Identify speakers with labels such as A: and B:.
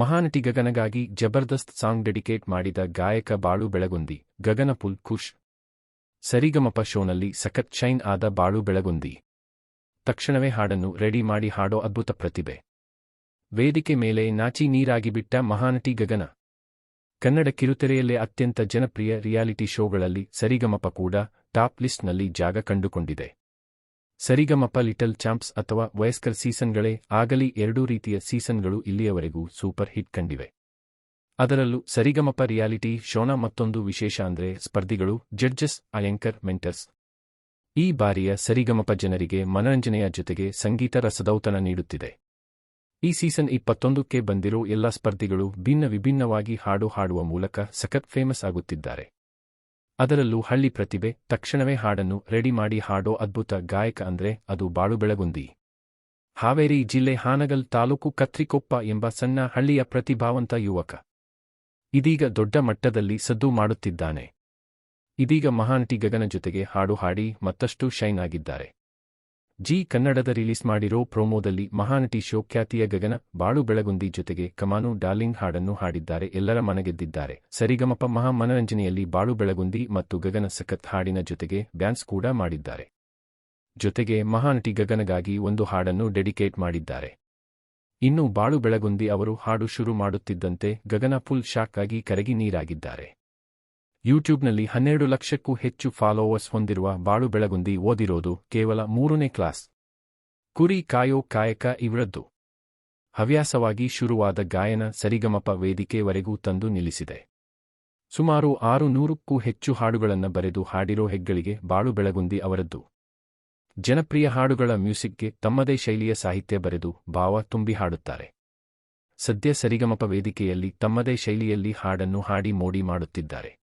A: ಮಹಾನಟಿ ಗಗನಗಾಗಿ ಜಬರ್ದಸ್ತ್ song dedicate ಮಾಡಿದ ಗಾಯಕ ಬಾಳು ಬೆಳಗುಂದಿ ಗಗನ ಪುಲ್ ಖುಷ್. ಸರಿಗಮಪ ಶೋನಲ್ಲಿ ಸಖತ್ ಶೈನ್ ಆದ ಬಾಳು ಬೆಳಗುಂದಿ. ತಕ್ಷಣವೇ ಹಾಡನ್ನು ರೆಡಿ ಮಾಡಿ ಹಾಡೋ ಅದ್ಭುತ ಪ್ರತಿಭೆ. ವೇದಿಕೆ ಮೇಲೆ ನಾಚಿ ನೀರಾಗಿಬಿಟ್ಟ ಮಹಾನಟಿ ಗಗನ. ಕನ್ನಡ ಕಿರುತೆರೆಯಲ್ಲೇ ಅತ್ಯಂತ ಜನಪ್ರಿಯ ರಿಯಾಲಿಟಿ ಶೋಗಳಲ್ಲಿ ಸರಿಗಮಪ ಕೂಡ ಟಾಪ್ ಲಿಸ್ಟ್ನಲ್ಲಿ ಜಾಗ ಕಂಡುಕೊಂಡಿದೆ. ಸರಿಗಮಪ ಲಿಟಲ್ ಚಾಂಪ್ಸ್ ಅಥವಾ ವಯಸ್ಕರ್ ಸೀಸನ್ಗಳೇ ಆಗಲಿ ಎರಡೂ ರೀತಿಯ ಸೀಸನ್ಗಳು ಇಲ್ಲಿಯವರೆಗೂ ಸೂಪರ್ ಹಿಟ್ ಕಂಡಿವೆ. ಅದರಲ್ಲೂ ಸರಿಗಮಪ ರಿಯಾಲಿಟಿ ಶೋನ ಮತ್ತೊಂದು ವಿಶೇಷ ಅಂದ್ರೆ ಸ್ಪರ್ಧಿಗಳು ಜಡ್ಜಸ್, ಅಯಂಕರ್, ಮೆಂಟರ್ಸ್. ಈ ಬಾರಿಯ ಸರಿಗಮಪ ಜನರಿಗೆ ಮನರಂಜನೆಯ ಜೊತೆಗೆ ಸಂಗೀತ ರಸದೌತನ ನೀಡುತ್ತಿದೆ. ಈ ಸೀಸನ್ ಇಪ್ಪತ್ತೊಂದಕ್ಕೆ ಬಂದಿರೋ ಎಲ್ಲ ಸ್ಪರ್ಧಿಗಳು ಭಿನ್ನ ವಿಭಿನ್ನವಾಗಿ ಹಾಡು ಹಾಡುವ ಮೂಲಕ ಸಖತ್ ಫೇಮಸ್ ಆಗುತ್ತಿದ್ದಾರೆ. ಅದರಲ್ಲೂ ಹಳ್ಳಿ ಪ್ರತಿಭೆ, ತಕ್ಷಣವೇ ಹಾಡನ್ನು ರೆಡಿ ಮಾಡಿ ಹಾಡೋ ಅದ್ಭುತ ಗಾಯಕ ಅಂದ್ರೆ ಅದು ಬಾಳು ಬೆಳಗುಂದಿ ಹಾವೇರಿ ಜಿಲ್ಲೆ ಹಾನಗಲ್ ತಾಲೂಕು ಕತ್ರಿಕೊಪ್ಪ ಎಂಬ ಸಣ್ಣ ಹಳ್ಳಿಯ ಪ್ರತಿಭಾವಂತ ಯುವಕ. ಇದೀಗ ದೊಡ್ಡ ಮಟ್ಟದಲ್ಲಿ ಸದ್ದು ಮಾಡುತ್ತಿದ್ದಾನೆ. ಇದೀಗ ಮಹಾನಟಿ ಗಗನ ಜೊತೆಗೆ ಹಾಡು ಹಾಡಿ ಮತ್ತಷ್ಟು ಶೈನ್ ಆಗಿದ್ದಾರೆ. ಜಿ ಕನ್ನಡದ ರಿಲೀಸ್ ಮಾಡಿರೋ ಪ್ರೋಮೋದಲ್ಲಿ ಮಹಾನಟಿ ಶೋ ಖ್ಯಾತಿಯ ಗಗನ ಬಾಳು ಬೆಳಗುಂದಿ ಜೊತೆಗೆ ಕಮಾನು ಡಾರ್ಲಿಂಗ್ ಹಾಡನ್ನು ಹಾಡಿದ್ದಾರೆ, ಎಲ್ಲರ ಮನಗೆದ್ದಿದ್ದಾರೆ. ಸರಿಗಮಪ ಮಹಾ ಮನರಂಜನೆಯಲ್ಲಿ ಬಾಳು ಬೆಳಗುಂದಿ ಮತ್ತು ಗಗನ ಸಖತ್ ಹಾಡಿನ ಜೊತೆಗೆ ಡ್ಯಾನ್ಸ್ ಕೂಡ ಮಾಡಿದ್ದಾರೆ. ಜೊತೆಗೆ ಮಹಾನಟಿ ಗಗನಗಾಗಿ ಒಂದು ಹಾಡನ್ನು ಡೆಡಿಕೇಟ್ ಮಾಡಿದ್ದಾರೆ. ಇನ್ನು ಬಾಳು ಬೆಳಗುಂದಿ ಅವರು ಹಾಡು ಶುರು ಮಾಡುತ್ತಿದ್ದಂತೆ ಗಗನ ಫುಲ್ ಶಾಕ್ ಆಗಿ ಕರಗಿ ನೀರಾಗಿದ್ದಾರೆ. ಯೂಟ್ಯೂಬ್ನಲ್ಲಿ ಹನ್ನೆರಡು ಲಕ್ಷಕ್ಕೂ ಹೆಚ್ಚು ಫಾಲೋವರ್ಸ್ ಹೊಂದಿರುವ ಬಾಳು ಬೆಳಗುಂದಿ ಓದಿರೋದು ಕೇವಲ ಮೂರನೇ ಕ್ಲಾಸ್. ಕುರಿ ಕಾಯೋ ಕಾಯಕ ಇವರದ್ದು. ಹವ್ಯಾಸವಾಗಿ ಶುರುವಾದ ಗಾಯನ ಸರಿಗಮಪ ವೇದಿಕೆವರೆಗೂ ತಂದು ನಿಲ್ಲಿಸಿದೆ. ಸುಮಾರು ಆರು ನೂರಕ್ಕೂ ಹೆಚ್ಚು ಹಾಡುಗಳನ್ನು ಬರೆದು ಹಾಡಿರೋ ಹೆಗ್ಗಳಿಗೆ ಬಾಳು ಬೆಳಗುಂದಿ ಅವರದ್ದು. ಜನಪ್ರಿಯ ಹಾಡುಗಳ ಮ್ಯೂಸಿಕ್ಗೆ ತಮ್ಮದೇ ಶೈಲಿಯ ಸಾಹಿತ್ಯ ಬರೆದು ಭಾವ ತುಂಬಿ ಹಾಡುತ್ತಾರೆ. ಸದ್ಯ ಸರಿಗಮಪ ವೇದಿಕೆಯಲ್ಲಿ ತಮ್ಮದೇ ಶೈಲಿಯಲ್ಲಿ ಹಾಡನ್ನು ಹಾಡಿ ಮೋಡಿ ಮಾಡುತ್ತಿದ್ದಾರೆ.